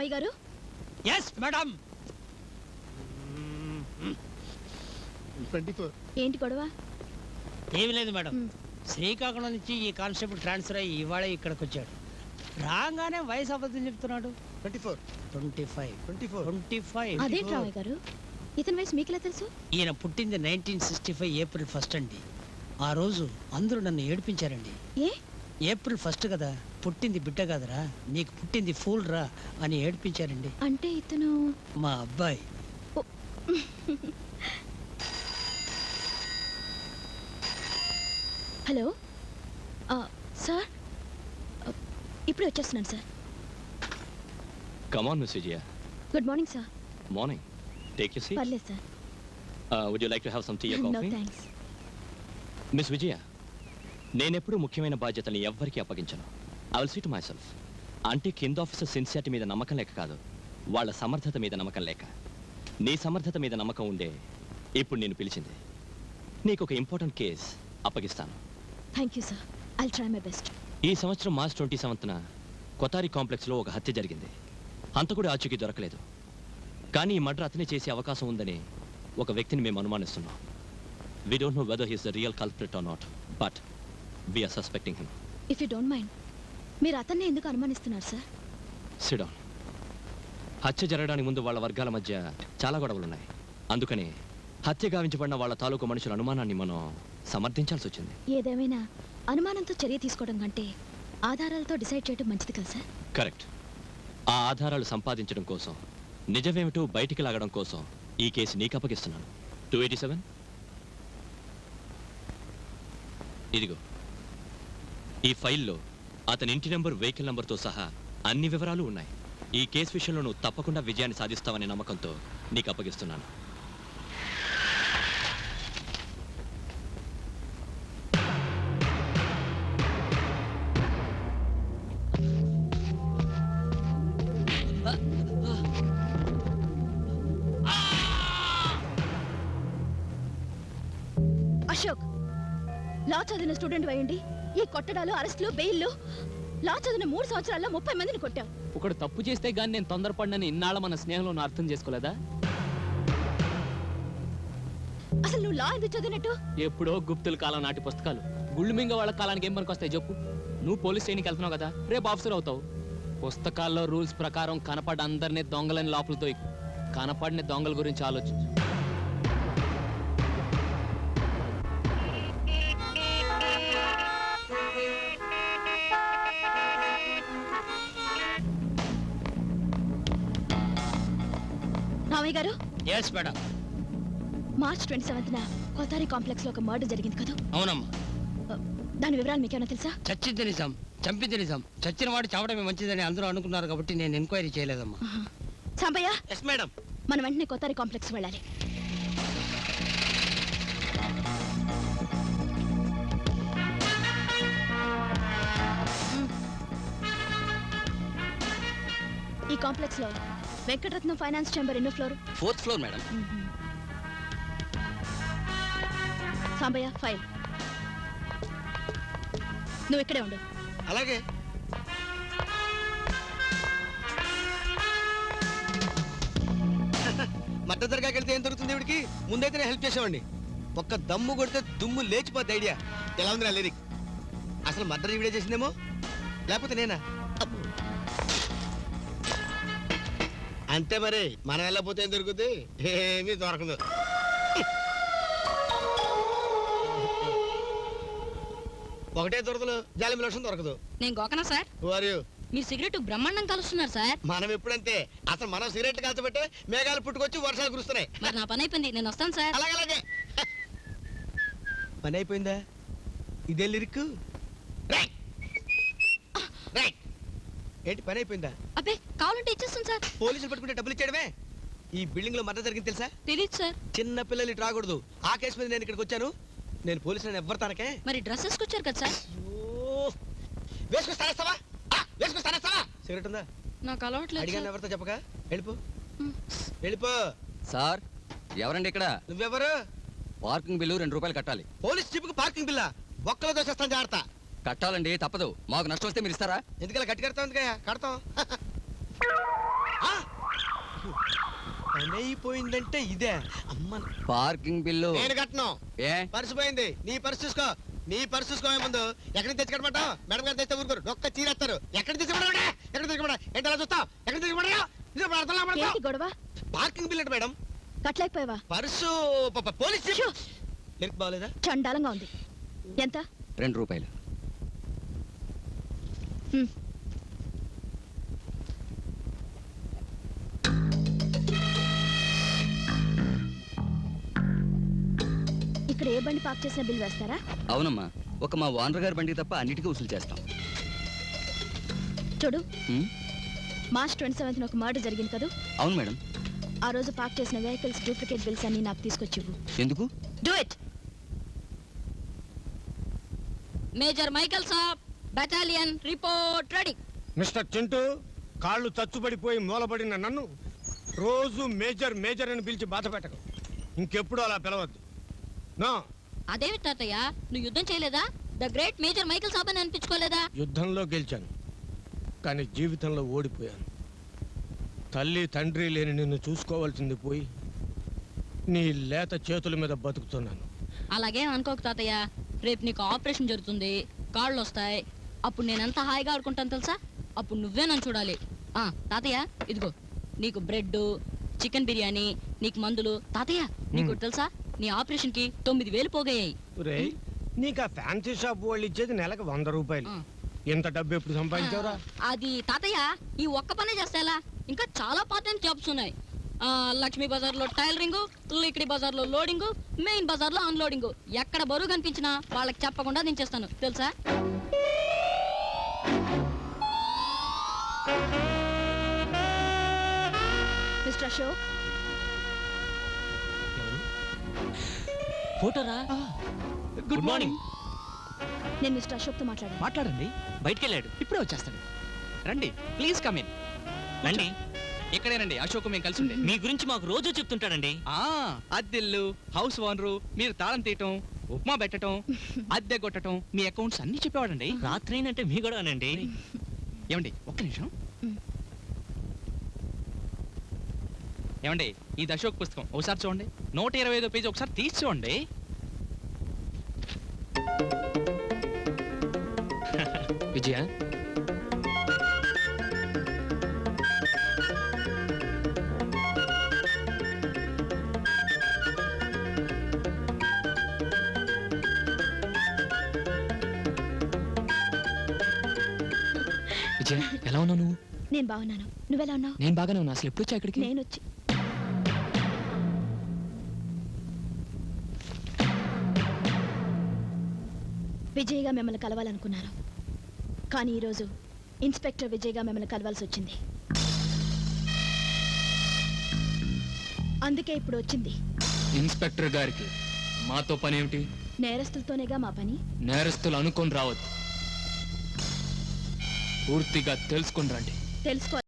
Ramayya garu? Yes madam ఏంటి గొడవ? ఏమీ లేదు మేడం. శ్రీకాకుళం నుంచి ఈ కానిస్టేబుల్ ట్రాన్స్ఫర్ అయ్యి ఇవాళ ఇక్కడికి వచ్చాడు. రాగానే వయసు అబద్ధం చెప్తున్నాడు. Twenty four. Twenty five. Twenty four. Twenty five. అదేంటి రామయ్య గారు? ఇతని వయసు మీకెలా తెలుసు? ఈయన పుట్టింది nineteen sixty five April first అండి. ఆ రోజు అందరూ నన్ను ఏడిపించారండి. ఏ? ఏప్రిల్ ఫస్ట్ కదా పుట్టింది బిడ్డ కదరా నీకు పుట్టింది ఫూల్ రా అని ఏడిపించారండి. అంటే ఇతను మా అబ్బాయి. హలో? ఆ, సార్? ఇప్పుడే వచ్చేస్తున్నాను sir. On, Miss Vijaya. Good morning sir. Morning. Take your seat. పర్లేదు sir. Uh, would you like to have some tea or no? Thanks miss Vijaya నేనెప్పుడు ముఖ్యమైన బాధ్యతల్ని ఎవ్వరికీ అప్పగించను. I will see to myself అంటే కింద officer sincerity మీద నమ్మకం లేక కాదు వాళ్ళ సమర్థత మీద నమ్మకం లేక. నీ సమర్థత మీద నమ్మకం ఉండే ఇప్పుడు నేను పిలిచింది. నీకు ఒక important case అప్పగిస్తాను. Thank you sir I try my best ఈ సంవత్సరం మార్చ్ ట్వంటీ సెవెంత్న కొతారి కాంప్లెక్స్లో ఒక హత్య జరిగింది. హంతకుడి ఆచూకీ దొరకలేదు. కానీ ఈ మర్డర్ అతనే చేసే అవకాశం ఉందని ఒక వ్యక్తిని మేము అనుమానిస్తున్నాం. We don't know whether he's the real culprit or not but we're suspecting him if you don't mind మీరు అతన్ని ఎందుకు అనుమానిస్తున్నారు సార్ సిడౌన్ హత్య జరగడానికి ముందు వాళ్ళ వర్గాల మధ్య చాలా గొడవలు ఉన్నాయి అందుకని హత్య గావించబడిన వాళ్ళ తాలూకు మనుషుల అనుమానాన్ని మనం సమర్థించాల్సి వచ్చింది. ఏదేమైనా అనుమానంతో చర్య తీసుకోవడం కంటే ఆధారాలతో డిసైడ్ చేయడం మంచిది కదా సార్ కరెక్ట్ ఆ ఆధారాలు సంపాదించడం కోసం నిజమేమిటో బయటికి లాగడం కోసం ఈ కేసు నీకు అప్పగిస్తున్నాను. టూ ఇదిగో. ఈ ఫైల్లో అతని ఇంటి నెంబర్ వెహికల్ నెంబర్తో సహా అన్ని వివరాలు ఉన్నాయి. ఈ కేసు విషయంలో నువ్వు తప్పకుండా విజయాన్ని సాధిస్తావనే నమ్మకంతో నీకు అప్పగిస్తున్నాను. లా చదివిన స్టూడెంట్ అయ్యండి ఈ కొట్టడాలు అరెస్టులు బెయిల్లు. లా చదివిన మూడు సంవత్సరాల్లో ముప్పై మందిని కొట్టావు ఒకడు తప్పు చేస్తే గాని నేను తొందరపడినని ఇన్నాళ్ళ మన స్నేహంలో నువ్వు అర్థం చేసుకోలేదా? అసలు నువ్వు లా ఎందుకు చదివినట్టు? ఎప్పుడో గుప్తుల కాలం నాటి పుస్తకాలు. గుళ్ళు మింగ వాళ్ళ కాలానికి ఏం పనికి వస్తాయి చెప్పు. నువ్వు పోలీస్ స్టేషన్కి వెళ్తున్నావు కదా రేపు ఆఫీసర్ అవుతావు. పుస్తకాల్లో రూల్స్ ప్రకారం కనపడ అందరినీ దొంగలని లోపలతో కనపడిన దొంగల గురించి ఆలోచించు. Ramaiah garu? Yes madam March twenty సెవెంత్న Kothari కాంప్లెక్స్లో ఒక మర్డర్ జరిగింది కదా? అవునమ్మా. దాని వివరాలు మీకేమైనా తెలుసా? చచ్చింది నిజం చంపింది నిజం. చచ్చిన వాడు చావడమే మంచిదని అందరూ అనుకున్నారు కాబట్టి నేను ఎంక్వైరీ చేయలేదమ్మా. సాంబయ్య ఎస్ మేడం మనం వెంటనే కోతారి కాంప్లెక్స్ వెళ్ళాలి. ఈ కాంప్లెక్స్లో వెంకటరత్నం ఫైనాన్స్ ఛాంబర్ ఎన్నో floor? Fourth floor madam. Sambayya file. నువ్వు ఇక్కడే ఉండు. అలాగే. మట్ట దర్గాకి వెళ్తే ఏం దొరుకుతుంది ఇవిడికి ముందైతే నేను హెల్ప్ చేసేవాడిని. ఒక్క దమ్ము కొడితే దుమ్ము లేచిపోద్ది ఐడియా. ఎలా ఉంది నా లిరిక్? అసలు మర్డర్ ఈవిడే చేసిందేమో? లేకపోతే నేనా. అంతే మరి మనం వెళ్ళకపోతే ఏం దొరుకుతుంది ఏమీ దొరకదు. ఒకటే దొరకదు జాలిమి లక్ష్యం దొరకదు. నేను గోకనా సార్? వారు మీరు సిగరెట్ బ్రహ్మాండం కలుస్తున్నారు సార్. మనం ఎప్పుడంతే అసలు మనం సిగరెట్ కాల్చబట్టే మేఘాలు పుట్టుకొచ్చి వర్షాలు కురుస్తున్నాయి. మరి నా పని అయిపోయింది నేను వస్తాను సార్. అలాగే అలాగే. పని అయిపోయిందా? ఇదే లిరిక్? ఏంటి పని అయిపోయిందా? కావాలంటే ఇచ్చేస్తాను సార్. పోలీసులు పట్టుకుంటే డబ్బులు ఇచ్చాడమే ఈ బిల్డింగ్లో మర్డర్ జరిగింది తెలుసా? తెలియదు సార్. చిన్న పిల్లలు ఇటు రాకూడదు. ఆ కేసు మీద నేను ఇక్కడికి వచ్చాను. నేను పోలీసులను ఎవ్వరు తనకే? మరి డ్రెస్ వేసుకొచ్చారు కదా సార్. వేసుకొస్తానేస్తావా వేసుకొస్తానేస్తావా సిగరెట్ ఉందా? నాకు అలవాట్లేదు అడిగాను. ఎవరితో చెప్పక? వెళ్ళిపో. వెళ్ళిపో. సార్ ఎవరండి ఇక్కడ? నువ్వెవరు? పార్కింగ్ బిల్లు రెండు రూపాయలు కట్టాలి. పోలీస్ జీపుకి పార్కింగ్ బిల్లా? బొక్కలో దోసేస్తాను జాగ్రత్త. కట్టాలండి తప్పదు. మాకు నష్టం వస్తే మీరు ఇస్తారా? ఎందుకలా గట్టి కడతాం ఎందుకయ్యా? కడతాం? పని అయిపోయిందంటే ఇదే. అమ్మ పార్కింగ్ బిల్లు. నేను కట్టను ఏ? పర్సు పోయింది. నీ పర్సు చూసుకో. నీ పర్సు చూసుకో ముందు. ఎక్కడికి తెచ్చుకోమంటావు? మేడం గారు తెస్తే ఊరుకోరు. ఒక్క చీరేస్తారు ఎక్కడ తెచ్చుకోమంటా ఎక్కడ తెచ్చుకోమంటా ఏంటి అలా చూస్తావు? ఎక్కడ గొడవ? పార్కింగ్ బిల్ అంటే మేడం? కట్టలేకపోయావా? Purse police! లిరిక్ బాగలేదా? చండాలంగా ఉంది. ఎంత? రెండు రూపాయలు. బండి పార్క్ చేసిన బిల్ వేస్తారా? అవునమ్మా. ఒక మా ఓనర్ గారి బండి తప్ప అన్నిటికీ వసూలు చేస్తాం. చూడు. ఉమ్, మార్చ్ ట్వంటీ సెవెంత్ ఒక మర్డర్ జరిగింది కదా? అవును మేడం. ఆ రోజు పార్క్ చేసిన వెహికల్స్ డూప్లికేట్ బిల్స్ అన్ని నాకు తీసుకొచ్చి ఎందుకు? Do it major Michael Saab battalion report ready mister Chintu కాళ్ళు చచ్చుబడిపోయి మూలబడిన నన్ను రోజు మేజర్ మేజర్ అని పిలిచి బాధ పెట్టకు. ఇంకెప్పుడు అలా పిలవద్దు. నో. అదేమి తాతయ్య? నువ్వు యుద్ధం చేయలేదా? The great major Michael Saab అని అనిపించుకోలేదా? యుద్ధంలో గెలిచాను. కానీ జీవితంలో ఓడిపోయాను. తల్లి తండ్రి లేని నిన్ను చూసుకోవాల్సింది పోయి నీ లేత చేతుల మీద బతుకుతున్నాను. అలాగే అనుకోకు తాతయ్య. రేపు నీకు ఆపరేషన్ జరుగుతుంది. కాళ్ళు వస్తాయి. అప్పుడు నేను ఎంత హాయిగా ఆడుకుంటాను తెలుసా? అప్పుడు నువ్వే నన్ను చూడాలి. ఆ తాతయ్య ఇదిగో. నీకు బ్రెడ్ చికెన్ బిర్యానీ నీకు మందులు. తాతయ్య నీకు తెలుసా? నీ ఆపరేషన్కి తొమ్మిది వేలు పోగయ్యాయి. నీకు ఆ ఫ్యాన్సీ షాప్ వాళ్ళు ఇచ్చేది నెలకు వంద రూపాయలు. ఎంత డబ్బు ఎప్పుడు సంపాదించావురా? అది తాతయ్య ఈ ఒక్క పనే చేస్తా ఇంకా చాలా పార్ట్ టైం జాబ్స్ ఉన్నాయి. ఆ, లక్ష్మీ బజార్లో టైలరింగ్ లిక్డి బజార్లో లోడింగ్ మెయిన్ బజార్లో అన్లోడింగ్. ఎక్కడ బరువు కనిపించినా వాళ్ళకి చెప్పకుండా దించేస్తాను. తెలుసా? మిస్టర్ అశోక్ ఫోటోరా గుడ్ మార్నింగ్ నేను మిస్టర్ అశోక్తో మాట్లాడాను. మాట్లాడండి. బయటికి వెళ్ళాడు ఇప్పుడే వచ్చేస్తాడు. రండి. Please come in. రండి. ఇక్కడేనండి అశోక్ మేము కలిసి ఉండే. మీ గురించి మాకు రోజు చెప్తుంటాడండి. ఆ, అద్దెల్లు హౌస్ ఓనరు మీరు తాళం తీయటం ఉప్మా పెట్టటం అద్దె కొట్టటం మీ అకౌంట్స్ అన్ని చెప్పేవాడండి. రాత్రి అయినంటే మీ గొడవనండి. ఏమండి ఒక్క నిమిషం మ్. ఏమండి ఇది అశోక్ పుస్తకం ఒకసారి చూడండి. నూట ఇరవై ఐదో పేజీ ఒకసారి తీసి చూడండి. విజయ? విజయ ఎలా ఉన్నావు నువ్వు? నేను బాగున్నాను. నువ్వెలా ఉన్నావు? నేను బాగానే ఉన్నా. అసలు ఎప్పుడు వచ్చా ఇక్కడికి? నేను వచ్చి విజయ్గా మిమ్మల్ని కలవాలనుకున్నాను. కానీ ఈరోజు ఇన్స్పెక్టర్ విజయ్గా మిమ్మల్ని కలవాల్సి వచ్చింది. అందుకే ఇప్పుడు వచ్చింది. ఇన్స్పెక్టర్ గారికి మాతో పని ఏమిటి? నేరస్తులతోనేగా మా పని? నేరస్తులు అనుకొని రావద్దు. పూర్తిగా తెలుసుకుని రండి. తెలుసుకోవాలి